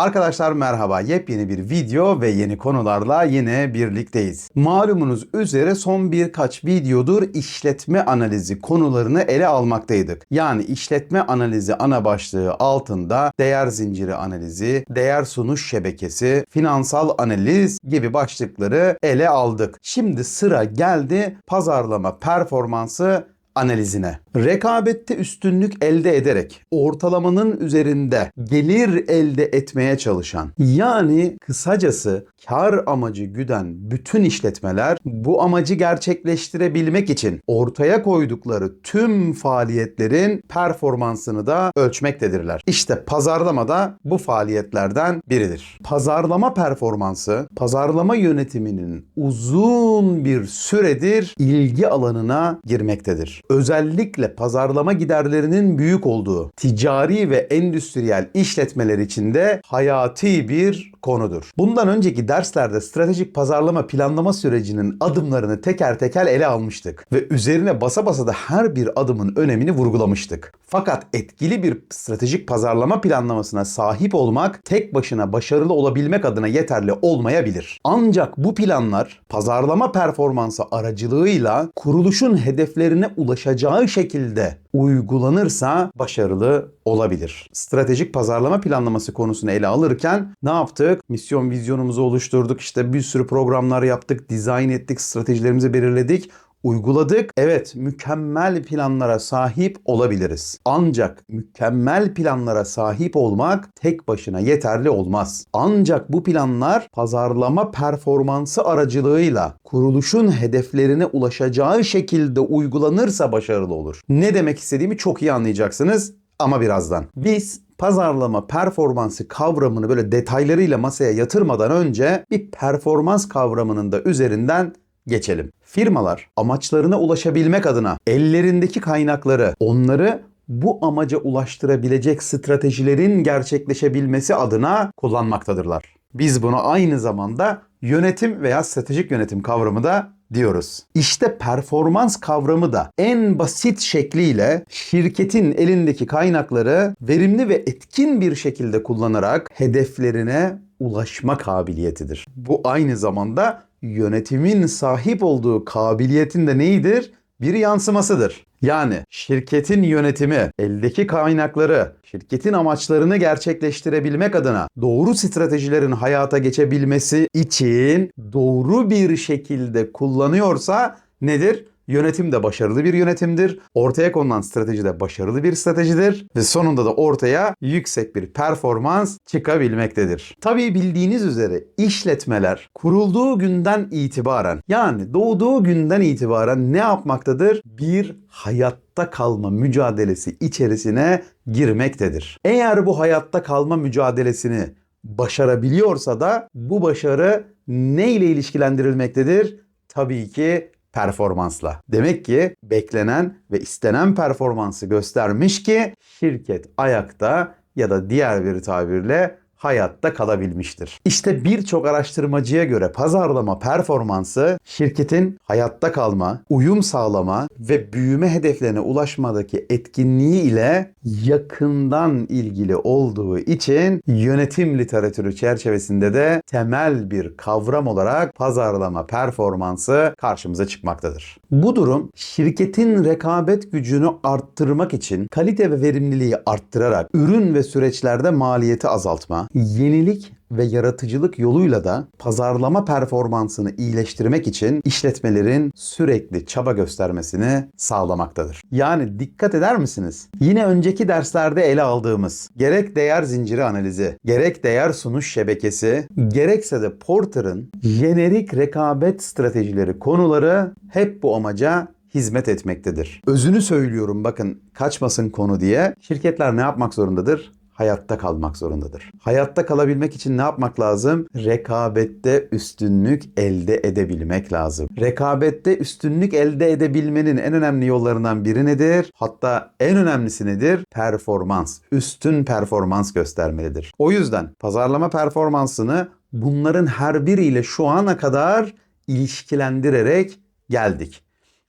Arkadaşlar merhaba. Yepyeni bir video ve yeni konularla yine birlikteyiz. Malumunuz üzere son birkaç videodur işletme analizi konularını ele almaktaydık. Yani işletme analizi ana başlığı altında değer zinciri analizi, değer sunuş şebekesi, finansal analiz gibi başlıkları ele aldık. Şimdi sıra geldi pazarlama performansı analizine. Rekabette üstünlük elde ederek ortalamanın üzerinde gelir elde etmeye çalışan yani kısacası kar amacı güden bütün işletmeler bu amacı gerçekleştirebilmek için ortaya koydukları tüm faaliyetlerin performansını da ölçmektedirler. İşte pazarlama da bu faaliyetlerden biridir. Pazarlama performansı pazarlama yönetiminin uzun bir süredir ilgi alanına girmektedir. Özellikle pazarlama giderlerinin büyük olduğu ticari ve endüstriyel işletmeler için de hayati bir konudur. Bundan önceki derslerde stratejik pazarlama planlama sürecinin adımlarını teker teker ele almıştık ve üzerine basa basa da her bir adımın önemini vurgulamıştık. Fakat etkili bir stratejik pazarlama planlamasına sahip olmak tek başına başarılı olabilmek adına yeterli olmayabilir. Ancak bu planlar pazarlama performansı aracılığıyla kuruluşun hedeflerine ulaşacağı şekilde uygulanırsa başarılı olabilir. Stratejik pazarlama planlaması konusunu ele alırken ne yaptık? Misyon vizyonumuzu oluşturduk. İşte bir sürü programlar yaptık, dizayn ettik, stratejilerimizi belirledik uyguladık. Evet, mükemmel planlara sahip olabiliriz. Ancak mükemmel planlara sahip olmak tek başına yeterli olmaz. Ancak bu planlar pazarlama performansı aracılığıyla kuruluşun hedeflerine ulaşacağı şekilde uygulanırsa başarılı olur. Ne demek istediğimi çok iyi anlayacaksınız ama birazdan. Biz pazarlama performansı kavramını böyle detaylarıyla masaya yatırmadan önce bir performans kavramının da üzerinden geçelim. Firmalar amaçlarına ulaşabilmek adına ellerindeki kaynakları onları bu amaca ulaştırabilecek stratejilerin gerçekleşebilmesi adına kullanmaktadırlar. Biz buna aynı zamanda yönetim veya stratejik yönetim kavramı da diyoruz. İşte performans kavramı da en basit şekliyle şirketin elindeki kaynakları verimli ve etkin bir şekilde kullanarak hedeflerine ulaşma kabiliyetidir. Bu aynı zamanda yönetimin sahip olduğu kabiliyetin de neyidir? Bir yansımasıdır. Yani şirketin yönetimi eldeki kaynakları, şirketin amaçlarını gerçekleştirebilmek adına doğru stratejilerin hayata geçebilmesi için doğru bir şekilde kullanıyorsa nedir? Yönetim de başarılı bir yönetimdir. Ortaya konulan strateji de başarılı bir stratejidir. Ve sonunda da ortaya yüksek bir performans çıkabilmektedir. Tabii bildiğiniz üzere işletmeler kurulduğu günden itibaren yani doğduğu günden itibaren ne yapmaktadır? Bir hayatta kalma mücadelesi içerisine girmektedir. Eğer bu hayatta kalma mücadelesini başarabiliyorsa da bu başarı ne ile ilişkilendirilmektedir? Tabii ki performansla. Demek ki beklenen ve istenen performansı göstermiş ki şirket ayakta ya da diğer bir tabirle hayatta kalabilmiştir. İşte birçok araştırmacıya göre pazarlama performansı şirketin hayatta kalma, uyum sağlama ve büyüme hedeflerine ulaşmadaki etkinliği ile yakından ilgili olduğu için yönetim literatürü çerçevesinde de temel bir kavram olarak pazarlama performansı karşımıza çıkmaktadır. Bu durum şirketin rekabet gücünü arttırmak için kalite ve verimliliği arttırarak ürün ve süreçlerde maliyeti azaltma, yenilik ve yaratıcılık yoluyla da pazarlama performansını iyileştirmek için işletmelerin sürekli çaba göstermesini sağlamaktadır. Yani dikkat eder misiniz? Yine önceki derslerde ele aldığımız gerek değer zinciri analizi, gerek değer sunuş şebekesi, gerekse de Porter'ın jenerik rekabet stratejileri konuları hep bu amaca hizmet etmektedir. Özünü söylüyorum bakın kaçmasın konu diye. Şirketler ne yapmak zorundadır? Hayatta kalmak zorundadır. Hayatta kalabilmek için ne yapmak lazım? Rekabette üstünlük elde edebilmek lazım. Rekabette üstünlük elde edebilmenin en önemli yollarından biri nedir? Hatta en önemlisi nedir? Performans. Üstün performans göstermelidir. O yüzden pazarlama performansını bunların her biriyle şu ana kadar ilişkilendirerek geldik.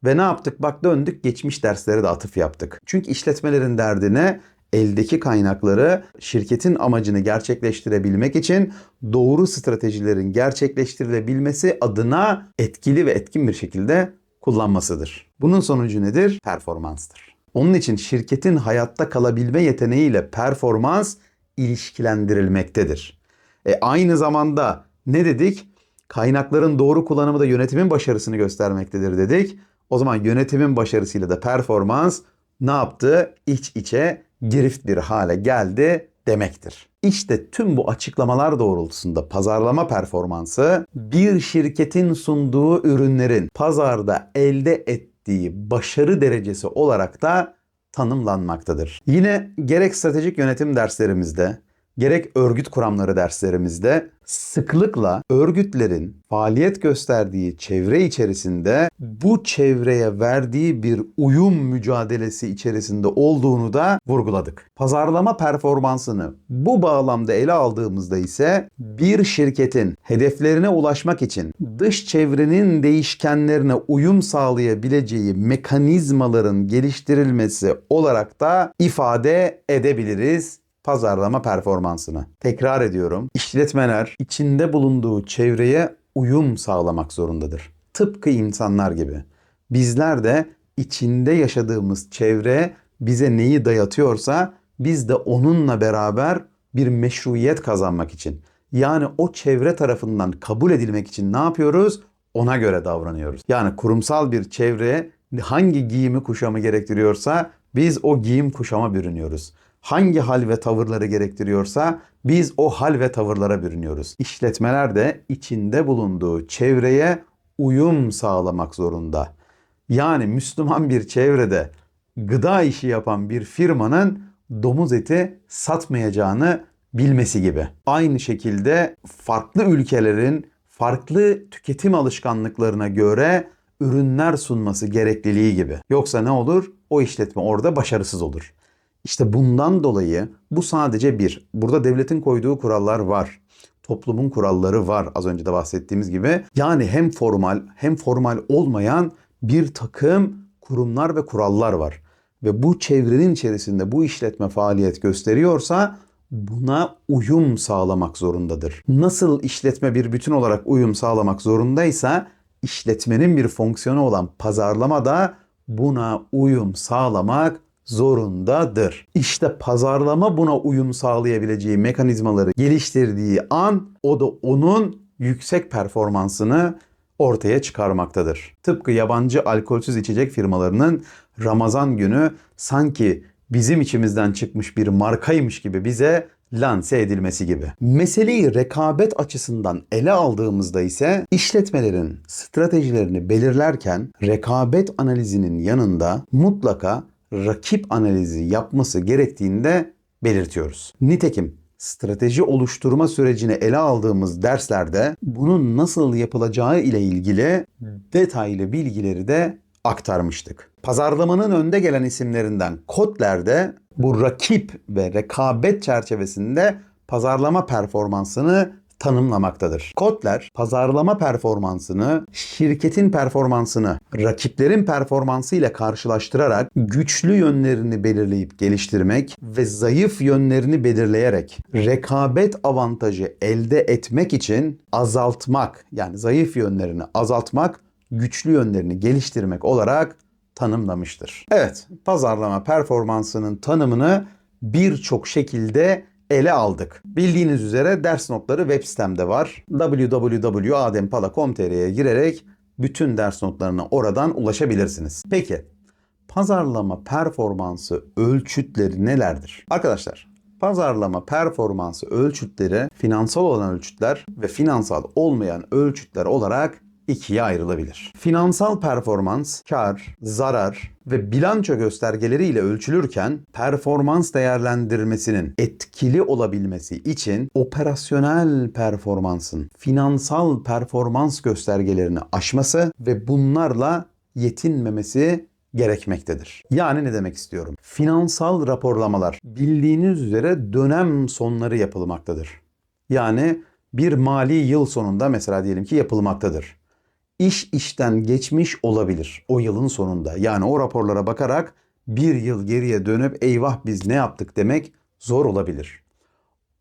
Ve ne yaptık? Bak döndük geçmiş derslere de atıf yaptık. Çünkü işletmelerin derdine eldeki kaynakları şirketin amacını gerçekleştirebilmek için doğru stratejilerin gerçekleştirilebilmesi adına etkili ve etkin bir şekilde kullanmasıdır. Bunun sonucu nedir? Performanstır. Onun için şirketin hayatta kalabilme yeteneğiyle performans ilişkilendirilmektedir. E aynı zamanda ne dedik? Kaynakların doğru kullanımı da yönetimin başarısını göstermektedir dedik. O zaman yönetimin başarısıyla da performans ne yaptı? İç içe girift bir hale geldi demektir. İşte tüm bu açıklamalar doğrultusunda pazarlama performansı bir şirketin sunduğu ürünlerin pazarda elde ettiği başarı derecesi olarak da tanımlanmaktadır. Yine gerek stratejik yönetim derslerimizde gerek örgüt kuramları derslerimizde sıklıkla örgütlerin faaliyet gösterdiği çevre içerisinde bu çevreye verdiği bir uyum mücadelesi içerisinde olduğunu da vurguladık. Pazarlama performansını bu bağlamda ele aldığımızda ise bir şirketin hedeflerine ulaşmak için dış çevrenin değişkenlerine uyum sağlayabileceği mekanizmaların geliştirilmesi olarak da ifade edebiliriz pazarlama performansını. Tekrar ediyorum. İşletmeler içinde bulunduğu çevreye uyum sağlamak zorundadır. Tıpkı insanlar gibi. Bizler de içinde yaşadığımız çevre bize neyi dayatıyorsa biz de onunla beraber bir meşruiyet kazanmak için yani o çevre tarafından kabul edilmek için ne yapıyoruz? Ona göre davranıyoruz. Yani kurumsal bir çevre hangi giyimi kuşamı gerektiriyorsa biz o giyim kuşama bürünüyoruz hangi hal ve tavırları gerektiriyorsa biz o hal ve tavırlara bürünüyoruz. İşletmeler de içinde bulunduğu çevreye uyum sağlamak zorunda. Yani Müslüman bir çevrede gıda işi yapan bir firmanın domuz eti satmayacağını bilmesi gibi. Aynı şekilde farklı ülkelerin farklı tüketim alışkanlıklarına göre ürünler sunması gerekliliği gibi. Yoksa ne olur? O işletme orada başarısız olur. İşte bundan dolayı bu sadece bir. Burada devletin koyduğu kurallar var. Toplumun kuralları var az önce de bahsettiğimiz gibi. Yani hem formal hem formal olmayan bir takım kurumlar ve kurallar var. Ve bu çevrenin içerisinde bu işletme faaliyet gösteriyorsa buna uyum sağlamak zorundadır. Nasıl işletme bir bütün olarak uyum sağlamak zorundaysa işletmenin bir fonksiyonu olan pazarlama da buna uyum sağlamak zorundadır. İşte pazarlama buna uyum sağlayabileceği mekanizmaları geliştirdiği an o da onun yüksek performansını ortaya çıkarmaktadır. Tıpkı yabancı alkolsüz içecek firmalarının Ramazan günü sanki bizim içimizden çıkmış bir markaymış gibi bize lanse edilmesi gibi. Meseleyi rekabet açısından ele aldığımızda ise işletmelerin stratejilerini belirlerken rekabet analizinin yanında mutlaka rakip analizi yapması gerektiğini de belirtiyoruz. Nitekim strateji oluşturma sürecini ele aldığımız derslerde bunun nasıl yapılacağı ile ilgili detaylı bilgileri de aktarmıştık. Pazarlamanın önde gelen isimlerinden Kotler bu rakip ve rekabet çerçevesinde pazarlama performansını tanımlamaktadır. Kotler pazarlama performansını şirketin performansını rakiplerin performansı ile karşılaştırarak güçlü yönlerini belirleyip geliştirmek ve zayıf yönlerini belirleyerek rekabet avantajı elde etmek için azaltmak yani zayıf yönlerini azaltmak, güçlü yönlerini geliştirmek olarak tanımlamıştır. Evet, pazarlama performansının tanımını birçok şekilde ele aldık. Bildiğiniz üzere ders notları web sitemde var. www.adempala.com.tr'ye girerek bütün ders notlarına oradan ulaşabilirsiniz. Peki pazarlama performansı ölçütleri nelerdir? Arkadaşlar pazarlama performansı ölçütleri finansal olan ölçütler ve finansal olmayan ölçütler olarak ikiye ayrılabilir. Finansal performans, kar, zarar ve bilanço göstergeleri ile ölçülürken performans değerlendirmesinin etkili olabilmesi için operasyonel performansın finansal performans göstergelerini aşması ve bunlarla yetinmemesi gerekmektedir. Yani ne demek istiyorum? Finansal raporlamalar bildiğiniz üzere dönem sonları yapılmaktadır. Yani bir mali yıl sonunda mesela diyelim ki yapılmaktadır iş işten geçmiş olabilir o yılın sonunda. Yani o raporlara bakarak bir yıl geriye dönüp eyvah biz ne yaptık demek zor olabilir.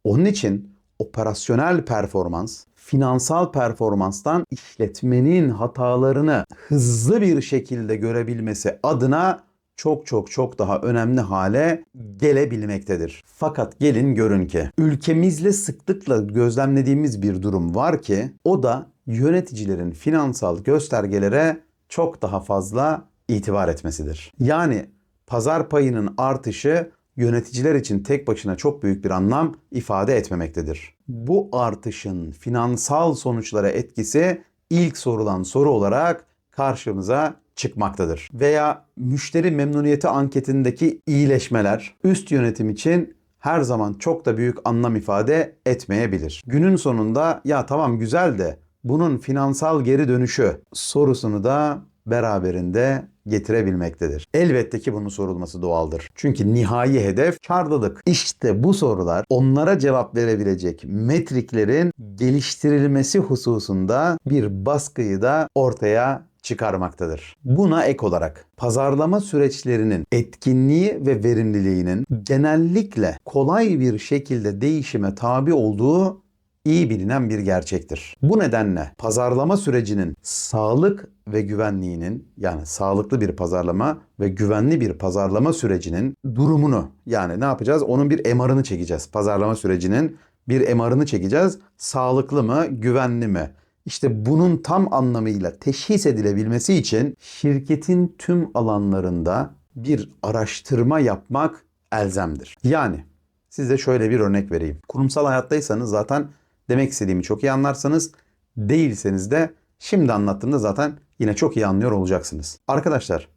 Onun için operasyonel performans, finansal performanstan işletmenin hatalarını hızlı bir şekilde görebilmesi adına çok çok çok daha önemli hale gelebilmektedir. Fakat gelin görün ki ülkemizle sıklıkla gözlemlediğimiz bir durum var ki o da yöneticilerin finansal göstergelere çok daha fazla itibar etmesidir. Yani pazar payının artışı yöneticiler için tek başına çok büyük bir anlam ifade etmemektedir. Bu artışın finansal sonuçlara etkisi ilk sorulan soru olarak karşımıza çıkmaktadır. Veya müşteri memnuniyeti anketindeki iyileşmeler üst yönetim için her zaman çok da büyük anlam ifade etmeyebilir. Günün sonunda ya tamam güzel de bunun finansal geri dönüşü sorusunu da beraberinde getirebilmektedir. Elbette ki bunun sorulması doğaldır. Çünkü nihai hedef karlılık. İşte bu sorular onlara cevap verebilecek metriklerin geliştirilmesi hususunda bir baskıyı da ortaya çıkarmaktadır. Buna ek olarak pazarlama süreçlerinin etkinliği ve verimliliğinin genellikle kolay bir şekilde değişime tabi olduğu iyi bilinen bir gerçektir. Bu nedenle pazarlama sürecinin sağlık ve güvenliğinin yani sağlıklı bir pazarlama ve güvenli bir pazarlama sürecinin durumunu yani ne yapacağız? Onun bir MR'ını çekeceğiz. Pazarlama sürecinin bir MR'ını çekeceğiz. Sağlıklı mı, güvenli mi? İşte bunun tam anlamıyla teşhis edilebilmesi için şirketin tüm alanlarında bir araştırma yapmak elzemdir. Yani size şöyle bir örnek vereyim. Kurumsal hayattaysanız zaten demek istediğimi çok iyi anlarsanız değilseniz de şimdi anlattığımda zaten yine çok iyi anlıyor olacaksınız. Arkadaşlar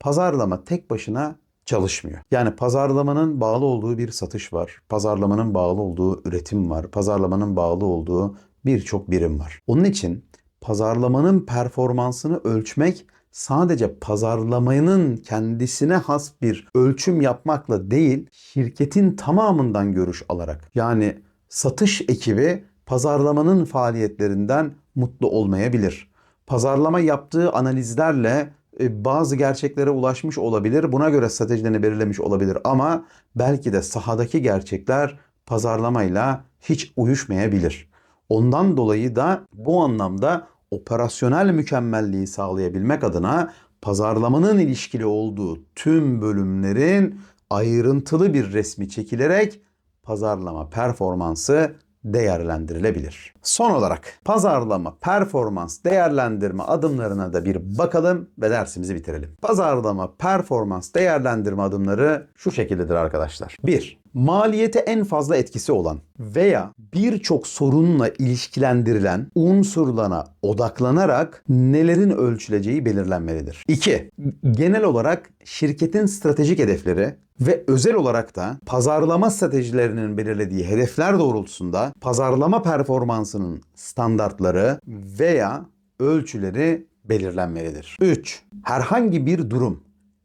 pazarlama tek başına çalışmıyor. Yani pazarlamanın bağlı olduğu bir satış var. Pazarlamanın bağlı olduğu üretim var. Pazarlamanın bağlı olduğu birçok birim var. Onun için pazarlamanın performansını ölçmek sadece pazarlamanın kendisine has bir ölçüm yapmakla değil, şirketin tamamından görüş alarak. Yani satış ekibi pazarlamanın faaliyetlerinden mutlu olmayabilir. Pazarlama yaptığı analizlerle e, bazı gerçeklere ulaşmış olabilir. Buna göre stratejilerini belirlemiş olabilir ama belki de sahadaki gerçekler pazarlamayla hiç uyuşmayabilir. Ondan dolayı da bu anlamda operasyonel mükemmelliği sağlayabilmek adına pazarlamanın ilişkili olduğu tüm bölümlerin ayrıntılı bir resmi çekilerek pazarlama performansı değerlendirilebilir. Son olarak pazarlama performans değerlendirme adımlarına da bir bakalım ve dersimizi bitirelim. Pazarlama performans değerlendirme adımları şu şekildedir arkadaşlar. 1. Maliyete en fazla etkisi olan veya birçok sorunla ilişkilendirilen unsurlarına odaklanarak nelerin ölçüleceği belirlenmelidir. 2. Genel olarak şirketin stratejik hedefleri ve özel olarak da pazarlama stratejilerinin belirlediği hedefler doğrultusunda pazarlama performansının standartları veya ölçüleri belirlenmelidir. 3. Herhangi bir durum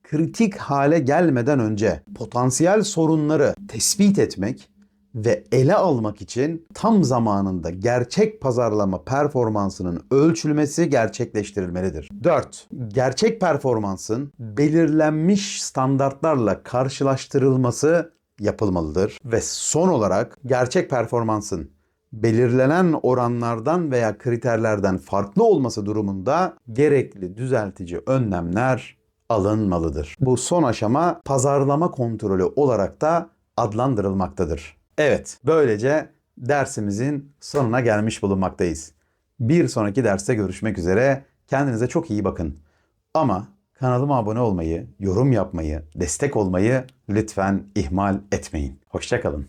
kritik hale gelmeden önce potansiyel sorunları tespit etmek ve ele almak için tam zamanında gerçek pazarlama performansının ölçülmesi gerçekleştirilmelidir. 4. Gerçek performansın belirlenmiş standartlarla karşılaştırılması yapılmalıdır ve son olarak gerçek performansın belirlenen oranlardan veya kriterlerden farklı olması durumunda gerekli düzeltici önlemler alınmalıdır. Bu son aşama pazarlama kontrolü olarak da adlandırılmaktadır. Evet, böylece dersimizin sonuna gelmiş bulunmaktayız. Bir sonraki derste görüşmek üzere. Kendinize çok iyi bakın. Ama kanalıma abone olmayı, yorum yapmayı, destek olmayı lütfen ihmal etmeyin. Hoşçakalın.